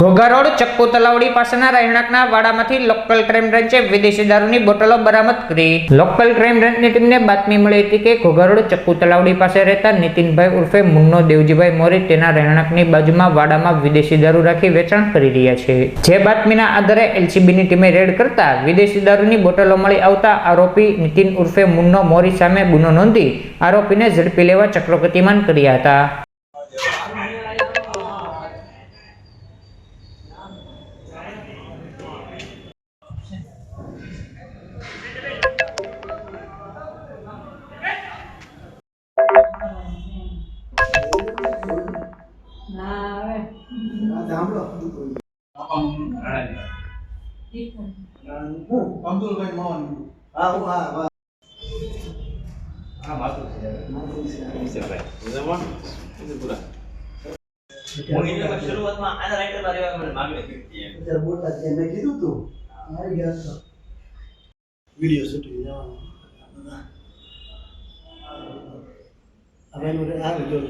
Ghogha road ચક્કુ તલાવડી પાસેના રહેણાંકના વાડામાંથી local crime બ્રાન્ચે વિદેશી દારૂની બોટલો બરામદ કરી. લોકલ ક્રાઇમ બ્રાન્ચની ટીમને બાતમી મળી હતી કે ઘોઘા રોડ ચક્કુ તલાવડી પાસે રહેતા નીતિનભાઈ ઉર્ફે મુન્નો દેવજીભાઈ મોરી તેના રહેણાંકની બાજુમાં વાડામાં વિદેશી દારૂ રાખી વેચાણ કરી રહ્યા છે. જે બાતમીના આધારે એલસીબીની ટીમે રેડ કરતા વિદેશી દારૂની બોટલો મળી આવતા આરોપી નીતિન ઉર્ફે મુન્નો મોરી સામે ગુનો નોંધી આરોપીને ઝડપી લેવા ચક્રો ગતિમાન કર્યા હતા. શરૂઆતમાં આના રાઇટરમાં રહેવા મને માંગણી કરી બોટા છે. મેં કીધું તું. મારી ગયા તો વીડિયો શૂટિંગ જવાનું. હવે આ વીડિયો